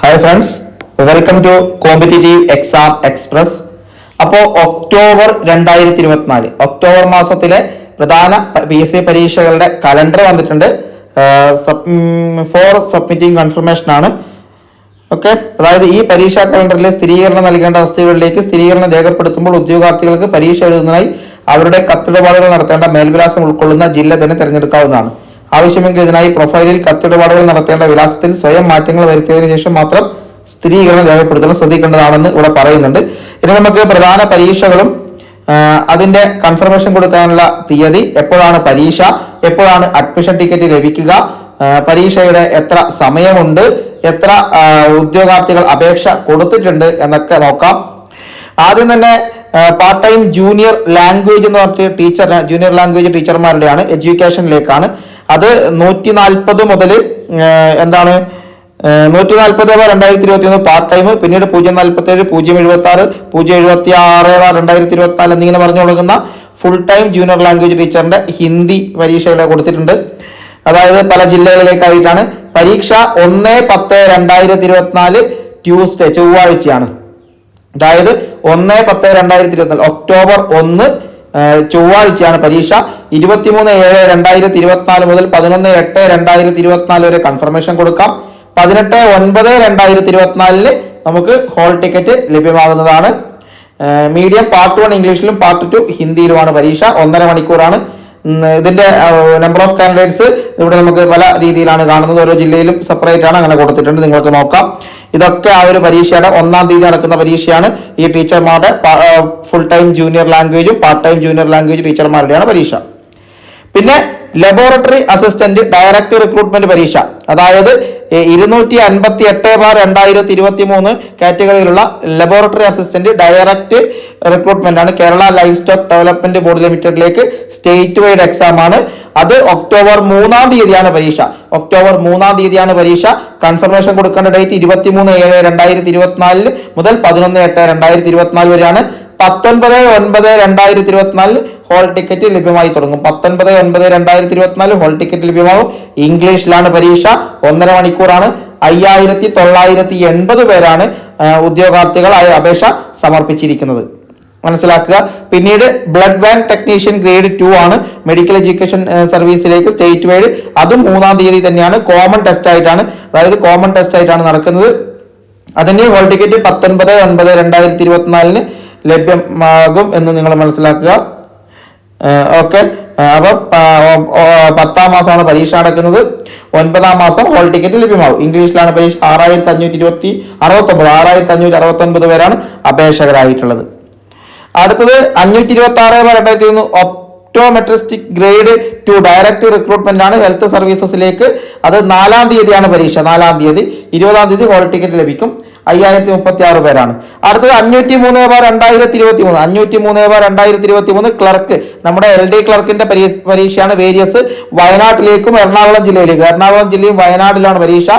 Hi friends welcome to competitive exam express അപ്പോൾ October രണ്ടായിരത്തി ഇരുപത്തിനാല് ഒക്ടോബർ മാസത്തിലെ പ്രധാന പി എസ് സി പരീക്ഷകളുടെ കലണ്ടർ വന്നിട്ടുണ്ട്. ഫോർ സബ്മിറ്റിംഗ് കൺഫർമേഷൻ ആണ്. ഓക്കെ അതായത് ഈ പരീക്ഷാ കലണ്ടറിലെ സ്ഥിരീകരണം നൽകേണ്ട അവസ്ഥകളിലേക്ക് സ്ഥിരീകരണം രേഖപ്പെടുത്തുമ്പോൾ ഉദ്യോഗാർത്ഥികൾക്ക് പരീക്ഷ എഴുതുന്നതിനായി അവരുടെ കത്തിടപാടുകൾ നടത്തേണ്ട മേൽവിലാസം ഉൾക്കൊള്ളുന്ന ജില്ല തന്നെ തിരഞ്ഞെടുക്കാവുന്നതാണ്. ആവശ്യമെങ്കിൽ ഇതിനായി പ്രൊഫൈലിൽ കത്തിടപാടുകൾ നടത്തേണ്ട വിലാസത്തിൽ സ്വയം മാറ്റങ്ങൾ വരുത്തിയതിനു ശേഷം മാത്രം സ്ഥിരീകരണം രേഖപ്പെടുത്തണം. ശ്രദ്ധിക്കേണ്ടതാണെന്ന് ഇവിടെ പറയുന്നുണ്ട്. ഇനി നമുക്ക് പ്രധാന പരീക്ഷകളും അതിന്റെ കൺഫർമേഷൻ കൊടുക്കാനുള്ള തീയതി എപ്പോഴാണ് പരീക്ഷ എപ്പോഴാണ് അഡ്മിഷൻ ടിക്കറ്റ് ലഭിക്കുക പരീക്ഷയുടെ എത്ര സമയമുണ്ട് എത്ര ഉദ്യോഗാർത്ഥികൾ അപേക്ഷ കൊടുത്തിട്ടുണ്ട് എന്നൊക്കെ നോക്കാം. ആദ്യം തന്നെ പാർട്ട് ടൈം ജൂനിയർ ലാംഗ്വേജ് എന്ന് പറഞ്ഞ ടീച്ചർ ജൂനിയർ ലാംഗ്വേജ് ടീച്ചർമാരുടെയാണ് എഡ്യൂക്കേഷനിലേക്കാണ് അത് നൂറ്റി നാൽപ്പത് മുതൽ എന്താണ് നൂറ്റി നാൽപ്പത് രണ്ടായിരത്തി ഇരുപത്തി ഒന്ന് പാർട്ട് ടൈം പിന്നീട് പൂജ്യം നാൽപ്പത്തി ഏഴ് പൂജ്യം എഴുപത്തി ആറ് പൂജ്യം എഴുപത്തി ആറ് രണ്ടായിരത്തി ഇരുപത്തി നാല് എന്നിങ്ങനെ പറഞ്ഞു കൊടുക്കുന്ന ഫുൾ ടൈം ജൂനിയർ ലാംഗ്വേജ് ടീച്ചറിന്റെ ഹിന്ദി പരീക്ഷകളെ കൊടുത്തിട്ടുണ്ട്. അതായത് പല ജില്ലകളിലേക്കായിട്ടാണ്. പരീക്ഷ ഒന്ന് പത്ത് രണ്ടായിരത്തി ഇരുപത്തിനാല് ട്യൂസ്ഡേ ചൊവ്വാഴ്ചയാണ്. അതായത് ഒന്ന് പത്ത് രണ്ടായിരത്തി ഇരുപത്തിനാല് ഒക്ടോബർ ഒന്ന് ചൊവ്വാഴ്ചയാണ് പരീക്ഷ. ഇരുപത്തിമൂന്ന് ഏഴ് രണ്ടായിരത്തി ഇരുപത്തിനാല് മുതൽ പതിനൊന്ന് എട്ട് രണ്ടായിരത്തി ഇരുപത്തിനാല് വരെ കൺഫർമേഷൻ കൊടുക്കാം. പതിനെട്ട് ഒൻപത് രണ്ടായിരത്തി ഇരുപത്തിനാലിൽ നമുക്ക് ഹോൾ ടിക്കറ്റ് ലഭ്യമാകുന്നതാണ്. മീഡിയം പാർട്ട് വൺ ഇംഗ്ലീഷിലും പാർട്ട് ടു ഹിന്ദിയിലുമാണ് പരീക്ഷ. ഒന്നര മണിക്കൂറാണ്. ഇതിന്റെ നമ്പർ ഓഫ് കാൻഡിഡേറ്റ്സ് ഇവിടെ നമുക്ക് പല രീതിയിലാണ് കാണുന്നത്. ഓരോ ജില്ലയിലും സെപ്പറേറ്റ് ആണ്. അങ്ങനെ കൊടുത്തിട്ടുണ്ട്. നിങ്ങൾക്ക് നോക്കാം. ഇതൊക്കെ ആ ഒരു പരീക്ഷയുടെ ഒന്നാം തീയതി നടക്കുന്ന പരീക്ഷയാണ്. ഈ ടീച്ചർമാരുടെ ഫുൾ ടൈം ജൂനിയർ ലാംഗ്വേജും പാർട്ട് ടൈം ജൂനിയർ ലാംഗ്വേജ് ടീച്ചർമാരുടെയാണ് പരീക്ഷ. പിന്നെ ലബോറട്ടറി അസിസ്റ്റന്റ് ഡയറക്ട് റിക്രൂട്ട്മെന്റ് പരീക്ഷ. അതായത് ഇരുന്നൂറ്റി അൻപത്തി എട്ട് ബാർ രണ്ടായിരത്തി ഇരുപത്തി മൂന്ന് കാറ്റഗറിയിലുള്ള ലബോറട്ടറി അസിസ്റ്റന്റ് ഡയറക്ട് റിക്രൂട്ട്മെന്റ് ആണ് Kerala life stock development board ലിമിറ്റഡിലേക്ക് സ്റ്റേറ്റ് വൈഡ് എക്സാം ആണ്. അത് ഒക്ടോബർ മൂന്നാം തീയതിയാണ് പരീക്ഷ. ഒക്ടോബർ മൂന്നാം തീയതിയാണ് പരീക്ഷ. കൺഫർമേഷൻ കൊടുക്കേണ്ട ഡേറ്റ് ഇരുപത്തി മൂന്ന് ഏഴ് രണ്ടായിരത്തി ഇരുപത്തിനാലിന് മുതൽ പതിനൊന്ന് എട്ട് രണ്ടായിരത്തി ഇരുപത്തിനാല് വരെയാണ്. പത്തൊൻപത് ഒൻപത് രണ്ടായിരത്തി ഇരുപത്തിനാലിൽ ഹോൾ ടിക്കറ്റ് ലഭ്യമായി തുടങ്ങും. പത്തൊൻപത് ഒൻപത് രണ്ടായിരത്തി ഇരുപത്തിനാല് ഹോൾ ടിക്കറ്റ് ലഭ്യമാകും ഇംഗ്ലീഷിലാണ് പരീക്ഷ. ഒന്നര മണിക്കൂറാണ്. അയ്യായിരത്തി തൊള്ളായിരത്തി എൺപത് പേരാണ് ഉദ്യോഗാർത്ഥികൾ അപേക്ഷ സമർപ്പിച്ചിരിക്കുന്നത്. മനസ്സിലാക്കുക. പിന്നീട് blood bank technician grade two ആണ് മെഡിക്കൽ എഡ്യൂക്കേഷൻ സർവീസിലേക്ക് സ്റ്റേറ്റ് വൈഡ് അതും മൂന്നാം തീയതി തന്നെയാണ്. കോമൺ ടെസ്റ്റ് ആയിട്ടാണ്. അതായത് കോമൺ ടെസ്റ്റ് ആയിട്ടാണ് നടക്കുന്നത്. അതിന് ഹോൾ ടിക്കറ്റ് പത്തൊൻപത് ഒൻപത് രണ്ടായിരത്തി ഇരുപത്തിനാലിന് ലഭ്യമാകും എന്ന് നിങ്ങൾ മനസ്സിലാക്കുക. ഓക്കെ. അപ്പൊ പത്താം മാസമാണ് പരീക്ഷ നടക്കുന്നത്. ഒൻപതാം മാസം ഹോൾ ടിക്കറ്റ് ലഭ്യമാകും. ഇംഗ്ലീഷിലാണ് പരീക്ഷ ആറായിരത്തി അഞ്ഞൂറ്റി ഇരുപത്തി അറുപത്തൊമ്പത് ആറായിരത്തി അഞ്ഞൂറ്റി അറുപത്തൊൻപത് പേരാണ് അപേക്ഷകരായിട്ടുള്ളത്. അടുത്തത് അഞ്ഞൂറ്റി ഇരുപത്തി ആറ് രണ്ടായിരത്തി ഒന്ന് ഒപ്റ്റോമെട്രിസ്റ്റിക് ഗ്രേഡ് ടു ഡയറക്റ്റ് റിക്രൂട്ട്മെന്റ് ആണ് ഹെൽത്ത് സർവീസസിലേക്ക്. അത് നാലാം തീയതിയാണ് പരീക്ഷ നാലാം തീയതി. ഇരുപതാം തീയതി ഹോൾ ടിക്കറ്റ് ലഭിക്കും. അയ്യായിരത്തി മുപ്പത്തി ആറ് പേരാണ്. അടുത്തത് അഞ്ഞൂറ്റി മൂന്ന് ബാർ രണ്ടായിരത്തി ഇരുപത്തി മൂന്ന് അഞ്ഞൂറ്റി മൂന്ന് ബാർ രണ്ടായിരത്തി ഇരുപത്തി മൂന്ന് ക്ലർക്ക്. നമ്മുടെ എൽ ഡി ക്ലർക്കിന്റെ പരീക്ഷയാണ് വേരിയസ് വയനാട്ടിലേക്കും എറണാകുളം ജില്ലയിലേക്കും. എറണാകുളം ജില്ലയും വയനാട്ടിലാണ് പരീക്ഷ.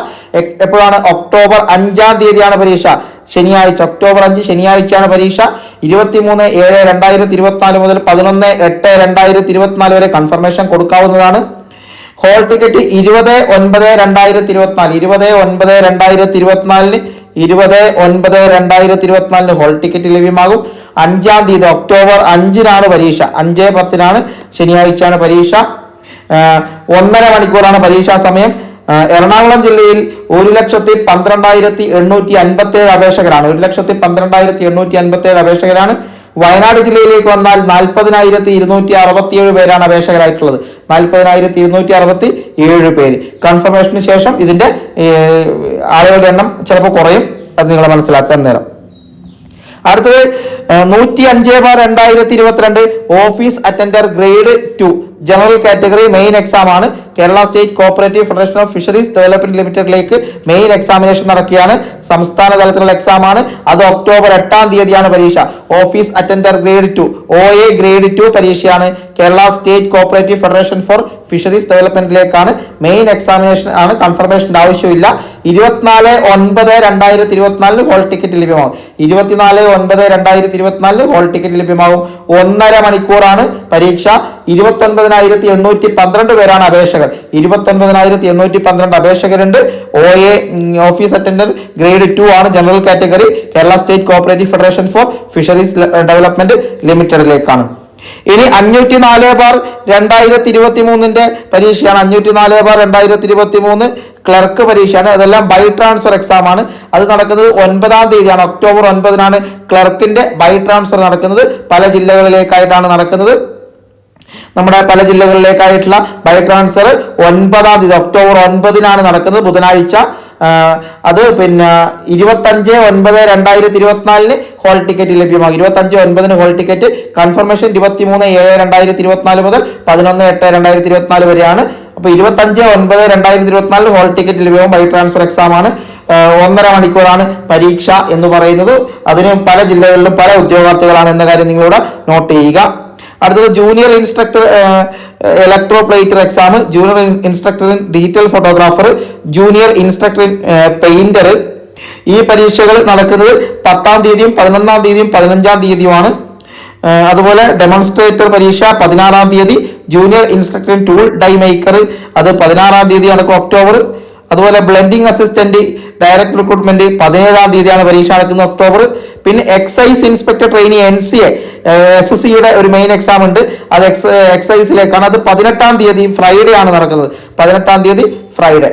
എപ്പോഴാണ്? ഒക്ടോബർ അഞ്ചാം തീയതിയാണ് പരീക്ഷ. ശനിയാഴ്ച ഒക്ടോബർ അഞ്ച് ശനിയാഴ്ചയാണ് പരീക്ഷ. ഇരുപത്തിമൂന്ന് ഏഴ് രണ്ടായിരത്തി ഇരുപത്തിനാല് മുതൽ പതിനൊന്ന് എട്ട് രണ്ടായിരത്തി ഇരുപത്തിനാല് വരെ കൺഫർമേഷൻ കൊടുക്കാവുന്നതാണ്. ഹോൾ ടിക്കറ്റ് ഇരുപത് ഒൻപത് രണ്ടായിരത്തി ഇരുപത്തിനാല് ഇരുപത് ഒൻപത് രണ്ടായിരത്തി ഇരുപത്തിനാലിന് ഇരുപത് ഒൻപത് രണ്ടായിരത്തി ഇരുപത്തിനാലിന് ഹോൾ ടിക്കറ്റ് ലഭ്യമാകും. അഞ്ചാം തീയതി ഒക്ടോബർ അഞ്ചിനാണ് പരീക്ഷ. അഞ്ച് പത്തിനാണ് ശനിയാഴ്ചയാണ് പരീക്ഷ. ഒന്നര മണിക്കൂറാണ് പരീക്ഷാ സമയം. എറണാകുളം ജില്ലയിൽ ഒരു ലക്ഷത്തി പന്ത്രണ്ടായിരത്തി എണ്ണൂറ്റി അൻപത്തി ഏഴ് അപേക്ഷകരാണ്. ഒരു ലക്ഷത്തി പന്ത്രണ്ടായിരത്തി എണ്ണൂറ്റി അൻപത്തി ഏഴ് അപേക്ഷകരാണ്. വയനാട് ജില്ലയിലേക്ക് വന്നാൽ നാൽപ്പതിനായിരത്തി ഇരുന്നൂറ്റി അറുപത്തിയേഴ് പേരാണ് അപേക്ഷകരായിട്ടുള്ളത്. നാൽപ്പതിനായിരത്തി ഇരുന്നൂറ്റി അറുപത്തി ഏഴ് പേര്. കൺഫർമേഷന് ശേഷം ഇതിന്റെ ആളുകളുടെ എണ്ണം ചിലപ്പോൾ കുറയും. അത് നിങ്ങൾ മനസ്സിലാക്കാൻ നേരം. അടുത്തത് നൂറ്റി അഞ്ച് ബാർ രണ്ടായിരത്തി ഇരുപത്തിരണ്ട് office attender grade two. General category main exam ആണ്. Kerala state cooperative federation of fisheries development ലിമിറ്റഡിലേക്ക് മെയിൻ എക്സാമിനേഷൻ നടക്കുകയാണ്. സംസ്ഥാന തലത്തിലുള്ള എക്സാം ആണ്. അത് ഒക്ടോബർ എട്ടാം തീയതിയാണ് പരീക്ഷ. Office attender grade two O A grade two പരീക്ഷയാണ് Kerala state cooperative federation for fisheries ഡെവലപ്മെന്റിലേക്കാണ് main examination ആണ്. കൺഫർമേഷന്റെ ആവശ്യമില്ല. ഇരുപത്തിനാല് ഒൻപത് രണ്ടായിരത്തി ഇരുപത്തിനാലിന് ഹോൾ ടിക്കറ്റ് ലഭ്യമാകും ഇരുപത്തിനാല് ഒൻപത് രണ്ടായിരത്തി ഇരുപത്തിനാലിന് ഹോൾ ടിക്കറ്റ് ലഭ്യമാകും ഒന്നര മണിക്കൂറാണ് പരീക്ഷ. ഇരുപത്തി ഒൻപതിനായിരത്തി എണ്ണൂറ്റി പന്ത്രണ്ട് പേരാണ് അപേക്ഷകർ. ഇരുപത്തി ഒൻപതിനായിരത്തി എണ്ണൂറ്റി പന്ത്രണ്ട് അപേക്ഷകരുണ്ട്. O A office attender grade two ആണ് general category Kerala state cooperative federation for fisheries development ലിമിറ്റഡിലേക്കാണ് ഇനി അഞ്ഞൂറ്റി നാല് ബാർ രണ്ടായിരത്തി ഇരുപത്തി മൂന്നിന്റെ പരീക്ഷയാണ്. അഞ്ഞൂറ്റി നാല് ബാർ രണ്ടായിരത്തി ഇരുപത്തി മൂന്ന് ക്ലർക്ക് പരീക്ഷയാണ്. അതെല്ലാം ബൈ ട്രാൻസ്ഫർ എക്സാം ആണ്. അത് നടക്കുന്നത് ഒൻപതാം തീയതിയാണ്. ഒക്ടോബർ ഒൻപതിനാണ് ക്ലർക്കിന്റെ ബൈ ട്രാൻസ്ഫർ നടക്കുന്നത്. പല ജില്ലകളിലേക്കായിട്ടാണ് നടക്കുന്നത്. നമ്മുടെ പല ജില്ലകളിലേക്കായിട്ടുള്ള ബൈ ട്രാൻസ്ഫർ ഒൻപതാം തീയതി ഒക്ടോബർ ഒൻപതിനാണ് നടക്കുന്നത് ബുധനാഴ്ച. അത് പിന്നെ ഇരുപത്തഞ്ച് ഒൻപത് രണ്ടായിരത്തി ഇരുപത്തിനാലിന് ഹോൾ ടിക്കറ്റ് ലഭ്യമാകും. ഇരുപത്തഞ്ച് ഒൻപതിന് ഹോൾ ടിക്കറ്റ് കൺഫർമേഷൻ ഇരുപത്തി മൂന്ന് ഏഴ് രണ്ടായിരത്തി ഇരുപത്തിനാല് മുതൽ പതിനൊന്ന് എട്ട് രണ്ടായിരത്തി ഇരുപത്തിനാല് വരെയാണ്. അപ്പോൾ ഇരുപത്തഞ്ച് ഒൻപത് രണ്ടായിരത്തി ഇരുപത്തിനാലിന് ഹോൾ ടിക്കറ്റ് ലഭ്യമാകും. ബൈ ട്രാൻസ്ഫർ എക്സാം ആണ് ഒന്നര മണിക്കൂറാണ് പരീക്ഷ എന്ന് പറയുന്നത്. അതിന് പല ജില്ലകളിലും പല ഉദ്യോഗാർത്ഥികളാണ് എന്ന കാര്യം നിങ്ങളിവിടെ നോട്ട് ചെയ്യുക. അടുത്തത് junior instructor electroplater exam junior instructor in digital photographer junior instructor in painter ഈ പരീക്ഷകൾ നടക്കുന്നത് പത്താം തീയതിയും പതിനൊന്നാം തീയതിയും പതിനഞ്ചാം തീയതിയുമാണ്. അതുപോലെ ഡെമോൺസ്ട്രേറ്റർ പരീക്ഷ പതിനാറാം തീയതി junior instructor in tool die maker അത് പതിനാറാം തീയതി നടക്കും ഒക്ടോബർ അതുപോലെ ബ്ലെൻഡിങ് അസിസ്റ്റന്റ് ഡയറക്ട് റിക്രൂട്ട്മെന്റ് പതിനേഴാം തീയതിയാണ് പരീക്ഷ നടക്കുന്നത് ഒക്ടോബർ. പിന്നെ excise inspector trainee N C A S S സിയുടെ ഒരു മെയിൻ എക്സാം ഉണ്ട്. അത് എക്സ് എക്സൈസിലേക്കാണ് അത് പതിനെട്ടാം തീയതി ഫ്രൈഡേ ആണ് നടക്കുന്നത്. പതിനെട്ടാം തീയതി ഫ്രൈഡേ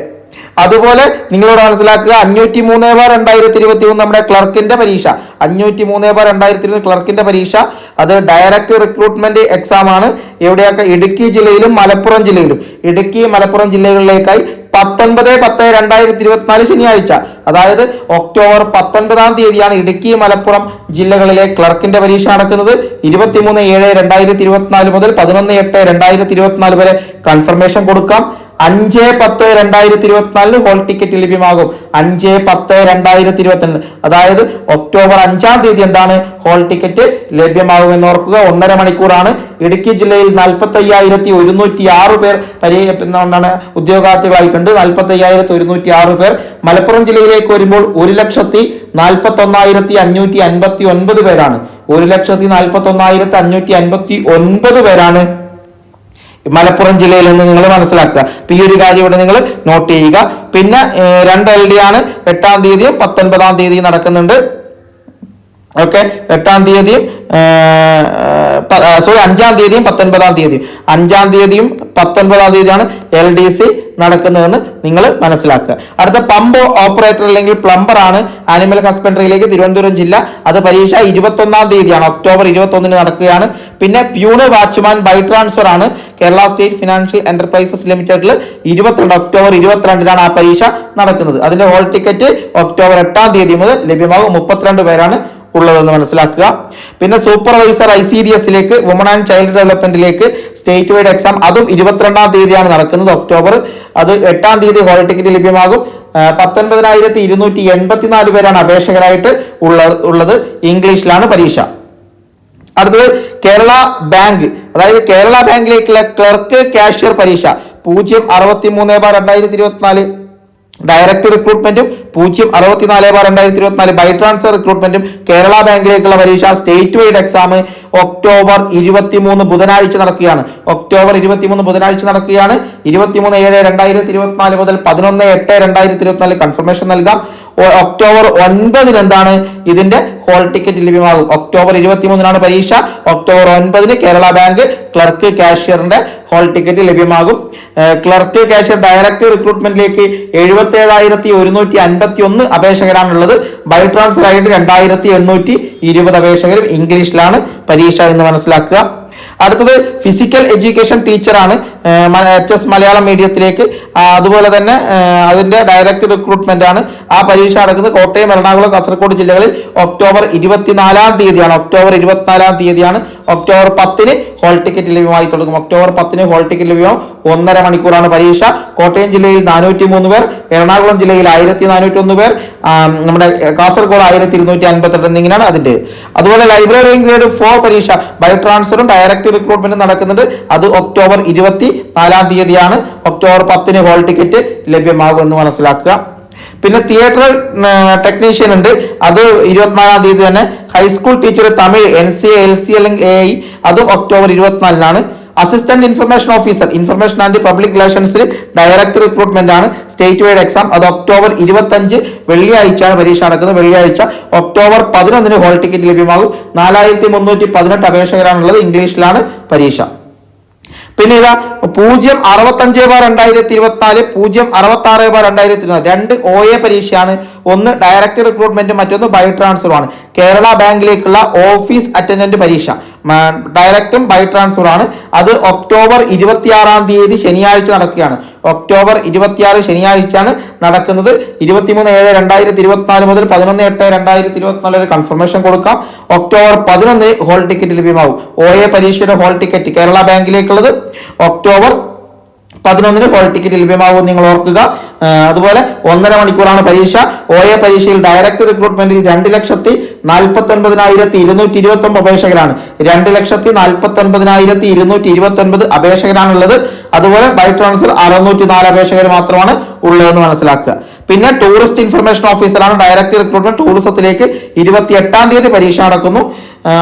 അതുപോലെ നിങ്ങളോട് മനസ്സിലാക്കുക അഞ്ഞൂറ്റി മൂന്ന് ബാർ രണ്ടായിരത്തി ഇരുപത്തി മൂന്ന് നമ്മുടെ ക്ലർക്കിന്റെ പരീക്ഷ. അഞ്ഞൂറ്റി മൂന്ന് ബാർ രണ്ടായിരത്തി ഇരുപത് ക്ലർക്കിന്റെ പരീക്ഷ. അത് ഡയറക്റ്റ് റിക്രൂട്ട്മെന്റ് എക്സാം ആണ്. എവിടെയൊക്കെ? ഇടുക്കി ജില്ലയിലും മലപ്പുറം ജില്ലയിലും. ഇടുക്കി മലപ്പുറം ജില്ലകളിലേക്കായി പത്തൊൻപത് പത്ത് രണ്ടായിരത്തി ഇരുപത്തിനാല് ശനിയാഴ്ച. അതായത് ഒക്ടോബർ പത്തൊൻപതാം തീയതിയാണ് ഇടുക്കി മലപ്പുറം ജില്ലകളിലെ ക്ലർക്കിന്റെ പരീക്ഷ നടക്കുന്നത്. ഇരുപത്തിമൂന്ന് ഏഴ് രണ്ടായിരത്തി ഇരുപത്തിനാല് മുതൽ പതിനൊന്ന് എട്ട് രണ്ടായിരത്തി ഇരുപത്തിനാല് വരെ കൺഫർമേഷൻ കൊടുക്കാം. അഞ്ച് പത്ത് രണ്ടായിരത്തി ഇരുപത്തിനാലിന് ഹോൾ ടിക്കറ്റ് ലഭ്യമാകും. അഞ്ച് പത്ത് രണ്ടായിരത്തി ഇരുപത്തിനാല് അതായത് ഒക്ടോബർ അഞ്ചാം തീയതി എന്താണ്? ഹോൾ ടിക്കറ്റ് ലഭ്യമാകും എന്ന് ഓർക്കുക. ഒന്നര മണിക്കൂറാണ്. ഇടുക്കി ജില്ലയിൽ നാൽപ്പത്തി അയ്യായിരത്തി ഒരുന്നൂറ്റി ആറ് പേർ പരി എന്താണ് ഉദ്യോഗാർത്ഥികളായിട്ടുണ്ട് നാൽപ്പത്തി അയ്യായിരത്തി ഒരുന്നൂറ്റി ആറ് പേർ. മലപ്പുറം ജില്ലയിലേക്ക് വരുമ്പോൾ ഒരു ലക്ഷത്തി നാൽപ്പത്തി ഒന്നായിരത്തി അഞ്ഞൂറ്റി അൻപത്തി ഒൻപത് പേരാണ്. ഒരു ലക്ഷത്തി നാൽപ്പത്തി ഒന്നായിരത്തി അഞ്ഞൂറ്റി അൻപത്തി ഒൻപത് പേരാണ് മലപ്പുറം ജില്ലയിൽ നിന്ന് നിങ്ങൾ മനസ്സിലാക്കുക. അപ്പൊ ഈ ഒരു കാര്യം ഇവിടെ നിങ്ങൾ നോട്ട് ചെയ്യുക. പിന്നെ രണ്ട് എൽ ഡി ആണ്. എട്ടാം തീയതിയും പത്തൊൻപതാം തീയതിയും നടക്കുന്നുണ്ട്. ഓക്കെ എട്ടാം തീയതിയും സോറി അഞ്ചാം തീയതിയും പത്തൊൻപതാം തീയതിയും. അഞ്ചാം തീയതിയും പത്തൊൻപതാം തീയതിയാണ് എൽ ഡി സി നടക്കുന്നതെന്ന് നിങ്ങൾ മനസ്സിലാക്കുക. അടുത്ത പമ്പ് ഓപ്പറേറ്റർ അല്ലെങ്കിൽ പ്ലംബർ ആണ് ആനിമൽ ഹസ്ബൻഡറിയിലേക്ക് തിരുവനന്തപുരം ജില്ല. അത് പരീക്ഷ ഇരുപത്തൊന്നാം തീയതിയാണ് ഒക്ടോബർ ഇരുപത്തൊന്നിന് നടക്കുകയാണ്. പിന്നെ പ്യൂണ് വാച്ച്മാൻ ബൈ ട്രാൻസ്ഫർ ആണ് കേരള സ്റ്റേറ്റ് ഫിനാൻഷ്യൽ എന്റർപ്രൈസസ് ലിമിറ്റഡിൽ ഇരുപത്തിരണ്ട് ഒക്ടോബർ ഇരുപത്തിരണ്ടിനാണ് ആ പരീക്ഷ നടക്കുന്നത്. അതിന്റെ ഹോൾ ടിക്കറ്റ് ഒക്ടോബർ എട്ടാം തീയതി മുതൽ ലഭ്യമാകും മുപ്പത്തിരണ്ട് പേരാണ് ഉള്ളതെന്ന് മനസ്സിലാക്കുക. പിന്നെ സൂപ്പർവൈസർ ഐ സി ഡി എസിലേക്ക് വുമൺ ആൻഡ് ചൈൽഡ് ഡെവലപ്മെന്റിലേക്ക് സ്റ്റേറ്റ് വൈഡ് എക്സാം അതും ഇരുപത്തിരണ്ടാം തീയതിയാണ് നടക്കുന്നത് ഒക്ടോബർ. അത് എട്ടാം തീയതി ഹോൾ ടിക്കറ്റ് ലഭ്യമാകും. പത്തൊൻപതിനായിരത്തി ഇരുന്നൂറ്റി എൺപത്തിനാല് പേരാണ് അപേക്ഷകരായിട്ട് ഉള്ള ഉള്ളത് ഇംഗ്ലീഷിലാണ് പരീക്ഷ. അടുത്തത് കേരള ബാങ്ക് അതായത് കേരള ബാങ്കിലേക്കുള്ള ക്ലർക്ക് കാഷ്യർ പരീക്ഷ പൂജ്യം അറുപത്തി മൂന്ന് ബാർ രണ്ടായിരത്തി ഇരുപത്തിനാല് ഡയറക്ട് റിക്രൂട്ട്മെന്റും പൂജ്യം അറുപത്തിനാല് ബാർ രണ്ടായിരത്തി ഇരുപത്തിനാല് ബൈ ട്രാൻസ്ഫർ റിക്രൂട്ട്മെന്റും കേരള ബാങ്കിലേക്കുള്ള പരീക്ഷ സ്റ്റേറ്റ് വൈഡ് എക്സാം ഒക്ടോബർ ഇരുപത്തിമൂന്ന് ബുധനാഴ്ച നടക്കുകയാണ്. ഒക്ടോബർ ഇരുപത്തിമൂന്ന് ബുധനാഴ്ച നടക്കുകയാണ്. ഇരുപത്തിമൂന്ന് ഏഴ് രണ്ടായിരത്തി ഇരുപത്തിനാല് മുതൽ പതിനൊന്ന് എട്ട് രണ്ടായിരത്തി ഇരുപത്തിനാല് കൺഫർമേഷൻ നൽകാം. ഒക്ടോബർ ഒൻപതിന് എന്താണ് ഇതിന്റെ ഹോൾ ടിക്കറ്റ് ലഭ്യമാകും? ഒക്ടോബർ ഇരുപത്തിമൂന്നിനാണ് പരീക്ഷ. ഒക്ടോബർ ഒൻപതിന് കേരള ബാങ്ക് ക്ലർക്ക് കാഷ്യറിന്റെ ഹോൾ ടിക്കറ്റ് ലഭ്യമാകും. ക്ലർക്ക് കാഷ്യർ ഡയറക്റ്റ് റിക്രൂട്ട്മെന്റിലേക്ക് എഴുപത്തി ഏഴായിരത്തി ഒരുന്നൂറ്റി അൻപത്തി ഒന്ന് അപേക്ഷകരാണുള്ളത്. ബൈ ട്രാൻസ്ഫർ ആയിട്ട് രണ്ടായിരത്തി എണ്ണൂറ്റി ഇരുപത് അപേക്ഷകരും ഇംഗ്ലീഷിലാണ് പരീക്ഷ എന്ന് മനസ്സിലാക്കുക. അടുത്തത് ഫിസിക്കൽ എഡ്യൂക്കേഷൻ ടീച്ചറാണ് എച്ച് എസ് മലയാളം മീഡിയത്തിലേക്ക് അതുപോലെ തന്നെ അതിന്റെ ഡയറക്റ്റ് റിക്രൂട്ട്മെന്റ് ആണ്. ആ പരീക്ഷ നടക്കുന്നത് കോട്ടയം എറണാകുളം കാസർഗോഡ് ജില്ലകളിൽ ഒക്ടോബർ ഇരുപത്തിനാലാം തീയതിയാണ്. ഒക്ടോബർ ഇരുപത്തിനാലാം തീയതിയാണ് ഒക്ടോബർ പത്തിന് ഹോൾ ടിക്കറ്റ് ലഭ്യമായി തുടങ്ങും ഒക്ടോബർ പത്തിന് ഹോൾ ടിക്കറ്റ് ലഭ്യമാവും. ഒന്നര മണിക്കൂറാണ് പരീക്ഷ. കോട്ടയം ജില്ലയിൽ നാനൂറ്റി മൂന്ന് പേർ എറണാകുളം ജില്ലയിൽ ആയിരത്തി നാനൂറ്റി ഒന്ന് പേർ നമ്മുടെ കാസർഗോഡ് ആയിരത്തി ഇരുന്നൂറ്റി അൻപത്തെട്ട് എന്നിങ്ങനെയാണ് അതിന്റെ അതുപോലെ ലൈബ്രറി ഗ്രേഡ് ഫോർ പരീക്ഷ ബയോ ട്രാൻസ്ഫറും ഡയറക്റ്റ് റിക്രൂട്ട്മെന്റും നടക്കുന്നുണ്ട്. അത് ഒക്ടോബർ ഇരുപത്തി നാലാം തീയതിയാണ്. ഒക്ടോബർ പത്തിന് ഹോൾ ടിക്കറ്റ് ലഭ്യമാകും എന്ന് മനസ്സിലാക്കുക. പിന്നെ തിയേറ്റർ ടെക്നീഷ്യൻ ഉണ്ട്. അത് ഇരുപത്തിനാലാം തീയതി തന്നെ. High school teacher Tamil N C L C അല്ലെങ്കിൽ എ ഐ അതും October ഇരുപത്തിനാലിനാണ്. Assistant information officer information and public റിലേഷൻസിൽ director recruitment ആണ്. സ്റ്റേറ്റ് വൈഡ് എക്സാം അത് ഒക്ടോബർ ഇരുപത്തഞ്ച് വെള്ളിയാഴ്ചയാണ് പരീക്ഷ നടക്കുന്നത്. വെള്ളിയാഴ്ച ഒക്ടോബർ പതിനൊന്നിന് ഹോൾ ടിക്കറ്റ് ലഭ്യമാകും. നാലായിരത്തി മുന്നൂറ്റി പതിനെട്ട് അപേക്ഷകരാണുള്ളത് ഇംഗ്ലീഷിലാണ് പരീക്ഷ. പിന്നെ ഇതാ പൂജ്യം അറുപത്തഞ്ച് ബാർ രണ്ടായിരത്തി ഇരുപത്തിനാല് പൂജ്യം അറുപത്തി ആറ് ബാർ രണ്ടായിരത്തി ഇരുപത്തി രണ്ട് ഒ എ പരീക്ഷയാണ്. ഒന്ന് ഡയറക്റ്റ് റിക്രൂട്ട്മെന്റ് മറ്റൊന്ന് ബൈ ട്രാൻസ്ഫറുമാണ് കേരള ബാങ്കിലേക്കുള്ള ഓഫീസ് അറ്റൻഡന്റ് പരീക്ഷ. ഡയറക്റ്റും ബൈ ട്രാൻസ്ഫർ ആണ്. അത് ഒക്ടോബർ ഇരുപത്തിയാറാം തീയതി ശനിയാഴ്ച നടക്കുകയാണ്. ഒക്ടോബർ ഇരുപത്തിയാറ് ശനിയാഴ്ചയാണ് നടക്കുന്നത്. ഇരുപത്തിമൂന്ന് ഏഴ് രണ്ടായിരത്തി ഇരുപത്തിനാല് മുതൽ പതിനൊന്ന് എട്ട് രണ്ടായിരത്തി ഇരുപത്തിനാല് വരെ കൺഫർമേഷൻ കൊടുക്കാം. ഒക്ടോബർ പതിനൊന്ന് ഹോൾ ടിക്കറ്റ് ലഭ്യമാവും. ഒ എ പരീക്ഷയുടെ ഹോൾ ടിക്കറ്റ് കേരള ബാങ്കിലേക്കുള്ളത് ഒക്ടോബർ പതിനൊന്നിന് ഹോൾ ടിക്കറ്റ് ലഭ്യമാകും നിങ്ങൾ ഓർക്കുക. അതുപോലെ ഒന്നര മണിക്കൂറാണ് പരീക്ഷ. ഒ എ പരീക്ഷയിൽ ഡയറക്റ്റ് റിക്രൂട്ട്മെന്റിൽ രണ്ട് ലക്ഷത്തി നാൽപ്പത്തി ഒൻപതിനായിരത്തി ഇരുന്നൂറ്റി ഇരുപത്തി ഒമ്പത് അപേക്ഷകരാണ്. രണ്ട് ലക്ഷത്തി നാൽപ്പത്തി ഒൻപതിനായിരത്തി ഇരുന്നൂറ്റി ഇരുപത്തി ഒൻപത് അപേക്ഷകരാണുള്ളത്. അതുപോലെ ബൈ ട്രാൻസ്ഫർ അറുന്നൂറ്റി നാല് അപേക്ഷകർ മാത്രമാണ് ഉള്ളതെന്ന് മനസ്സിലാക്കുക. പിന്നെ ടൂറിസ്റ്റ് ഇൻഫർമേഷൻ ഓഫീസറാണ് ഡയറക്ടർ റിക്രൂട്ട്മെന്റ് ടൂറിസത്തിലേക്ക് ഇരുപത്തി എട്ടാം തീയതി പരീക്ഷ നടക്കുന്നു.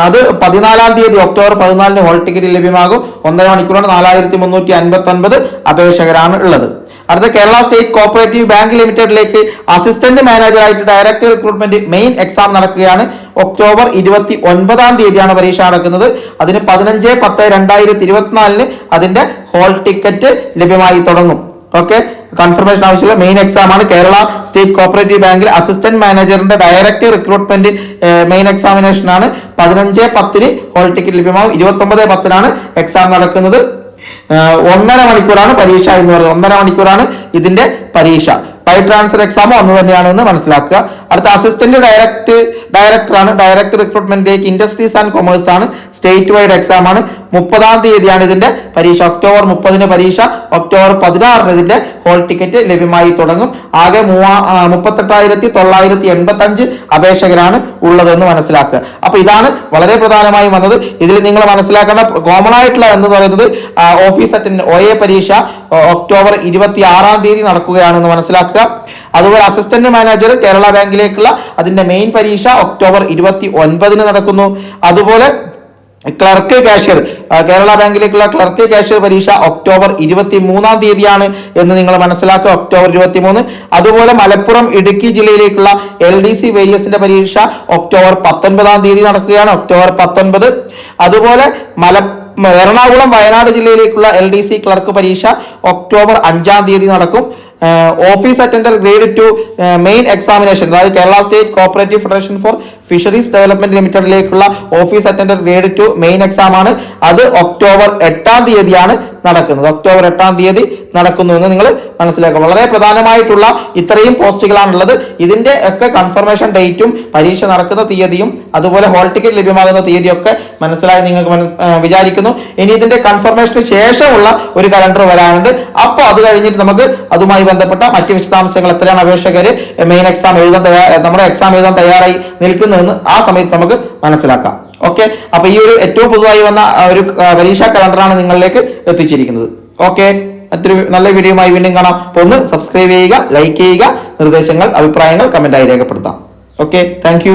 അത് പതിനാലാം തീയതി ഒക്ടോബർ പതിനാലിന് ഹോൾ ടിക്കറ്റ് ലഭ്യമാകും. ഒന്നര മണിക്കൂറാണ് നാലായിരത്തി മുന്നൂറ്റി അൻപത്തി ഒൻപത് അപേക്ഷകരാണ് ഉള്ളത്. അടുത്ത കേരള സ്റ്റേറ്റ് കോപ്പറേറ്റീവ് ബാങ്ക് ലിമിറ്റഡിലേക്ക് അസിസ്റ്റന്റ് മാനേജറായിട്ട് ഡയറക്ടർ റിക്രൂട്ട്മെന്റ് മെയിൻ എക്സാം നടക്കുകയാണ്. ഒക്ടോബർ ഇരുപത്തി ഒൻപതാം തീയതിയാണ് പരീക്ഷ നടക്കുന്നത്. അതിന് പതിനഞ്ച് പത്ത് രണ്ടായിരത്തി ഇരുപത്തിനാലിന് അതിന്റെ ഹോൾ ടിക്കറ്റ് ലഭ്യമായി തുടങ്ങും. ഓക്കെ കൺഫർമേഷൻ ആവശ്യമുള്ള മെയിൻ എക്സാം ആണ് കേരള സ്റ്റേറ്റ് കോപ്പറേറ്റീവ് ബാങ്കിൽ അസിസ്റ്റന്റ് മാനേജറിന്റെ ഡയറക്റ്റ് റിക്രൂട്ട്മെന്റ് മെയിൻ എക്സാമിനേഷൻ ആണ്. പതിനഞ്ച് പത്തിന് ഹോൾ ടിക്കറ്റ് ലഭ്യമാകും ഇരുപത്തി ഒമ്പത് പത്തിനാണ് എക്സാം നടക്കുന്നത്. ഒന്നര മണിക്കൂറാണ് പരീക്ഷ എന്ന് പറയുന്നത് ഒന്നര മണിക്കൂറാണ് ഇതിന്റെ പരീക്ഷ. ബൈ ട്രാൻസ്ഫർ എക്സാമും ഒന്ന് തന്നെയാണെന്ന് മനസ്സിലാക്കുക. അടുത്ത അസിസ്റ്റന്റ് ഡയറക്ട് ഡയറക്ടറാണ് ഡയറക്ട് റിക്രൂട്ട്മെന്റിലേക്ക് ഇൻഡസ്ട്രീസ് ആൻഡ് കൊമേഴ്സ് ആണ്. സ്റ്റേറ്റ് വൈഡ് എക്സാം ആണ്. മുപ്പതാം തീയതിയാണ് ഇതിന്റെ പരീക്ഷ. ഒക്ടോബർ മുപ്പതിന് പരീക്ഷ ഒക്ടോബർ പതിനാറിന് ഇതിന്റെ ഹോൾ ടിക്കറ്റ് ലഭ്യമായി തുടങ്ങും. ആകെ മൂവാ മുപ്പത്തെട്ടായിരത്തി തൊള്ളായിരത്തി എൺപത്തി അഞ്ച് അപേക്ഷകരാണ് ഉള്ളതെന്ന് മനസ്സിലാക്കുക. അപ്പൊ ഇതാണ് വളരെ പ്രധാനമായി വന്നത്. ഇതിൽ നിങ്ങൾ മനസ്സിലാക്കേണ്ട കോമൺ ആയിട്ടുള്ള എന്ന് പറയുന്നത് ഓഫീസ് അറ്റൻഡ് ഒ എ പരീക്ഷ ഒക്ടോബർ ഇരുപത്തി ആറാം തീയതി നടക്കുകയാണെന്ന് മനസ്സിലാക്കുക. അതുപോലെ അസിസ്റ്റന്റ് മാനേജർ കേരള ബാങ്കിലേക്കുള്ള അതിന്റെ മെയിൻ പരീക്ഷ ഒക്ടോബർ ഇരുപത്തി ഒൻപതിന് നടക്കുന്നു. അതുപോലെ ക്ലർക്ക് കാഷ്യർ കേരള ബാങ്കിലേക്കുള്ള ക്ലർക്ക് കാഷ്യർ പരീക്ഷ ഒക്ടോബർ ഇരുപത്തി മൂന്നാം തീയതിയാണ് എന്ന് നിങ്ങൾ മനസ്സിലാക്കുക. ഒക്ടോബർ ഇരുപത്തി മൂന്ന് അതുപോലെ മലപ്പുറം ഇടുക്കി ജില്ലയിലേക്കുള്ള എൽ ഡി സി വേരിയസിന്റെ പരീക്ഷ ഒക്ടോബർ പത്തൊൻപതാം തീയതി നടക്കുകയാണ്. ഒക്ടോബർ പത്തൊൻപത്. അതുപോലെ മല എറണാകുളം വയനാട് ജില്ലയിലേക്കുള്ള എൽ ഡി സി ക്ലർക്ക് പരീക്ഷ ഒക്ടോബർ അഞ്ചാം തീയതി നടക്കും. Office attender grade two main examination അതായത് Kerala state cooperative federation for fisheries development ലിമിറ്റഡിലേക്കുള്ള office attender grade two main exam ആണ്. അത് ഒക്ടോബർ എട്ടാം തീയതിയാണ് നടക്കുന്നത്. ഒക്ടോബർ എട്ടാം തീയതി നടക്കുന്നു എന്ന് നിങ്ങൾ മനസ്സിലാക്കുക വളരെ പ്രധാനമായിട്ടുള്ള ഇത്രയും പോസ്റ്റുകളാണുള്ളത്. ഇതിന്റെ ഒക്കെ കൺഫർമേഷൻ ഡേറ്റും പരീക്ഷ നടക്കുന്ന തീയതിയും അതുപോലെ ഹോൾ ടിക്കറ്റ് ലഭ്യമാകുന്ന തീയതിയൊക്കെ മനസ്സിലായി നിങ്ങൾക്ക് വിചാരിക്കുന്നു. ഇനി ഇതിന്റെ കൺഫർമേഷന് ശേഷമുള്ള ഒരു കലണ്ടർ വരാനുണ്ട്. അപ്പോൾ അത് കഴിഞ്ഞിട്ട് നമുക്ക് അതുമായി ബന്ധപ്പെട്ട മറ്റ് വിശദാംശങ്ങൾ എത്രയാണ് അപേക്ഷകർ മെയിൻ എക്സാം എഴുതാൻ നമ്മുടെ എക്സാം എഴുതാൻ തയ്യാറായി നിൽക്കുന്നതെന്ന് ആ സമയത്ത് നമുക്ക് മനസ്സിലാക്കാം. ഓക്കെ അപ്പൊ ഈ ഒരു ഏറ്റവും പൊതുവായി വന്ന ഒരു പരീക്ഷാ കലണ്ടറാണ് നിങ്ങളിലേക്ക് എത്തിച്ചിരിക്കുന്നത്. ഓക്കെ മറ്റൊരു നല്ല വീഡിയോയുമായി വീണ്ടും കാണാം. അപ്പൊ ഒന്ന് സബ്സ്ക്രൈബ് ചെയ്യുക ലൈക്ക് ചെയ്യുക നിർദ്ദേശങ്ങൾ അഭിപ്രായങ്ങൾ കമന്റായി രേഖപ്പെടുത്താം. Okay thank